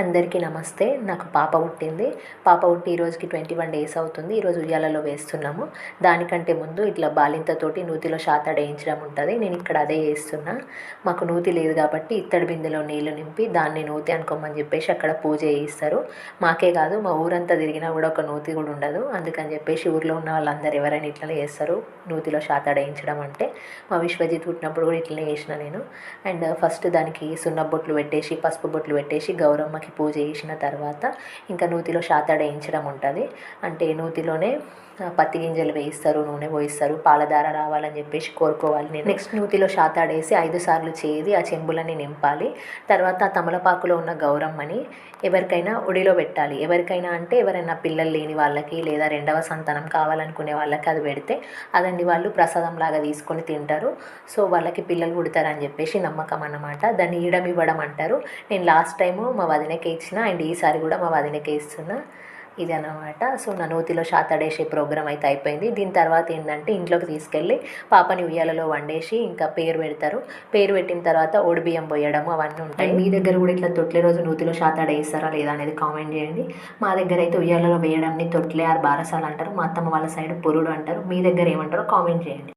అందరికీ నమస్తే. నాకు పాప పుట్టింది. పాప పుట్టి ఈ రోజుకి ట్వంటీ వన్ డేస్ అవుతుంది ఈరోజు ఉయ్యాలలో వేస్తున్నాము. దానికంటే ముందు ఇట్లా బాలింతతోటి నూతిలో శాతడ వేయించడం ఉంటుంది. నేను ఇక్కడ అదే వేస్తున్నా మాకు నూతి లేదు కాబట్టి ఇత్తడి బిందెలో నీళ్ళు నింపి దాన్ని నూతి అనుకోమని చెప్పేసి అక్కడ పూజ చేయిస్తారు. మాకే కాదు మా ఊరంతా తిరిగినా కూడా ఒక నూతి కూడా ఉండదు. అందుకని చెప్పేసి ఊర్లో ఉన్న వాళ్ళందరూ ఎవరైనా ఇట్లనే చేస్తారు. నూతిలో శాతడ వేయించడం అంటే మా విశ్వజిత్ పుట్టినప్పుడు కూడా ఇట్లనే చేసిన నేను. అండ్ ఫస్ట్ దానికి సున్న బొట్లు పెట్టేసి పసుపు బొట్లు పెట్టేసి అమ్మకి పూజ చేసిన తర్వాత ఇంకా నూతిలో శాతాడ వేయించడం ఉంటుంది. అంటే నూతిలోనే పత్తి గింజలు వేయిస్తారు నూనె పోయిస్తారు పాలధార రావాలని చెప్పేసి కోరుకోవాలి నేను. నెక్స్ట్ నూతిలో శాతాడేసి ఐదు సార్లు చేది ఆ చెంబులని నింపాలి. తర్వాత ఆ తమలపాకులో ఉన్న గౌరమ్మని ఎవరికైనా ఒడిలో పెట్టాలి. ఎవరికైనా అంటే ఎవరైనా పిల్లలు లేని వాళ్ళకి లేదా రెండవ సంతానం కావాలనుకునే వాళ్ళకి అది పెడితే అదండి వాళ్ళు ప్రసాదం లాగా తీసుకొని తింటారు. సో వాళ్ళకి పిల్లలు పుడతారని చెప్పేసి నమ్మకం అన్నమాట. దాన్ని ఈడమివ్వడం అంటారు. నేను లాస్ట్ టైము మా వదినకే ఇచ్చిన అండ్ ఈసారి కూడా మా వదినకే ఇస్తున్నా ఇది అన్నమాట సో నా నూతిలో శాతడేసే ప్రోగ్రామ్ అయితే అయిపోయింది. దీని తర్వాత ఏంటంటే ఇంట్లోకి తీసుకెళ్ళి పాపని ఉయ్యాలలో వండేసి ఇంకా పేరు పెడతారు. పేరు పెట్టిన తర్వాత ఓడి బియ్యం పోయడం అవన్నీ ఉంటాయి. మీ దగ్గర కూడా ఇట్లా తొట్లే రోజు నూతిలో శాతాడ వేస్తారా లేదా అనేది కామెంట్ చేయండి. మా దగ్గర అయితే ఉయ్యాలలో వేయడాన్ని తొట్లే ఆర్ బారసాలు అంటారు. మా అత్తమ్మ వాళ్ళ సైడ్ పొరుడు అంటారు. మీ దగ్గర ఏమంటారో కామెంట్ చేయండి.